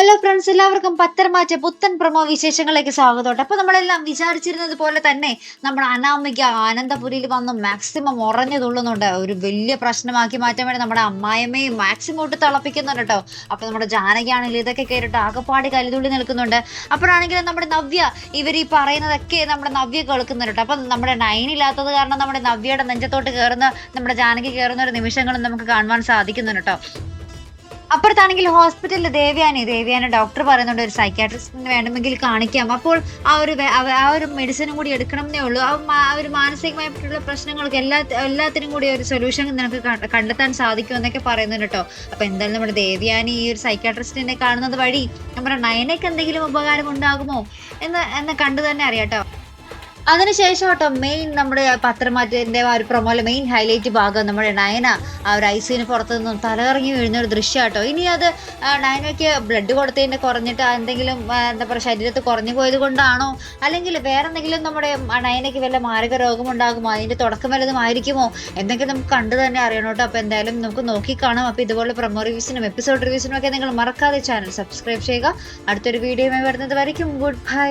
Friends എല്ലാവർക്കും പത്തരമാറ്റ പുത്തൻ promo വിശേഷങ്ങളിലേക്ക് സ്വാഗതം. അപ്പോൾ നമ്മളെല്ലാം വിചാരിച്ചിരുന്നത് പോലെ തന്നെ നമ്മൾ അനാമിക ആനന്ദപുരിയിൽ വന്ന് മാക്സിമം ഉറഞ്ഞു തുള്ളുന്നുണ്ട്. ഒരു വലിയ പ്രശ്നമാക്കി മാറ്റാൻ വേണ്ടി നമ്മുടെ അമ്മായിമ്മയും മാക്സിമം ഇട്ട് തിളപ്പിക്കുന്നുണ്ട് കേട്ടോ അപ്പൊ നമ്മുടെ ജാനകിയാണെങ്കിൽ ഇതൊക്കെ കേട്ടിട്ട് ആകപ്പാടി കലിതുള്ളി നിൽക്കുന്നുണ്ട്. അപ്പോഴാണെങ്കിൽ നമ്മുടെ നവ്യ ഇവർ ഈ പറയുന്നതൊക്കെ നമ്മുടെ നവ്യ കേൾക്കുന്നുണ്ട് കേട്ടോ അപ്പൊ നമ്മുടെ നയനില്ലാത്തത് കാരണം നമ്മുടെ നവ്യയുടെ നെഞ്ചത്തോട്ട് കയറുന്ന നമ്മുടെ ജാനകി കയറുന്ന ഒരു നിമിഷങ്ങളും നമുക്ക് കാണുവാൻ സാധിക്കുന്നുണ്ട് കേട്ടോ അപ്പുറത്താണെങ്കിൽ ഹോസ്പിറ്റലിൽ ദേവ്യാനി ദേവ്യാനെ ഡോക്ടർ പറയുന്നുണ്ട് ഒരു സൈക്കാട്രിസ്റ്റിന് വേണമെങ്കിൽ കാണിക്കാം. അപ്പോൾ ആ ഒരു ആ ഒരു മെഡിസിനും കൂടി എടുക്കണം എന്നേ ഉള്ളൂ. ആ ഒരു മാനസികമായിട്ടുള്ള പ്രശ്നങ്ങൾക്ക് എല്ലാ എല്ലാത്തിനും കൂടി ഒരു സൊല്യൂഷൻ നിനക്ക് കണ്ടെത്താൻ സാധിക്കും എന്നൊക്കെ പറയുന്നുണ്ട് കേട്ടോ അപ്പൊ എന്തായാലും നമ്മുടെ ദേവ്യാനി ഈ ഒരു സൈക്കാട്രിസ്റ്റിനെ കാണുന്നത് വഴി നമ്മുടെ നയനയ്ക്ക് എന്തെങ്കിലും ഉപകാരം ഉണ്ടാകുമോ എന്ന് എന്ന് കണ്ടു തന്നെ അറിയാം കേട്ടോ അതിനുശേഷം കേട്ടോ മെയിൻ നമ്മുടെ പത്രമാറ്റത്തിന്റെ ആ ഒരു പ്രൊമോയിലെ മെയിൻ ഹൈലൈറ്റ് ഭാഗം നമ്മുടെ നയന ആ ഒരു ഐസിന് പുറത്തു നിന്നും തലകറങ്ങി വീഴുന്ന ഒരു ദൃശ്യം കേട്ടോ ഇനി അത് നയനയ്ക്ക് ബ്ലഡ് കൊടുത്തതിന്റെ കുറഞ്ഞിട്ട് എന്തെങ്കിലും എന്താ പറയുക ശരീരത്ത് കുറഞ്ഞു പോയത് കൊണ്ടാണോ? അല്ലെങ്കിൽ വേറെ എന്തെങ്കിലും നമ്മുടെ നയനയ്ക്ക് വല്ല മാരക രോഗമുണ്ടാകുമോ അതിന്റെ തുടക്കം വല്ലതും ആയിരിക്കുമോ? എന്തെങ്കിലും നമുക്ക് കണ്ടു തന്നെ അറിയണം കേട്ടോ അപ്പൊ എന്തായാലും നമുക്ക് നോക്കി കാണാം. അപ്പൊ ഇതുപോലെ പ്രൊമോ റിവ്യൂസിനും എപ്പിസോഡ് റിവ്യൂസിനും ഒക്കെ നിങ്ങൾ മറക്കാതെ ചാനൽ സബ്സ്ക്രൈബ് ചെയ്യുക. അടുത്തൊരു വീഡിയോയുമായി വരുന്നത് വരയ്ക്കും. Good bye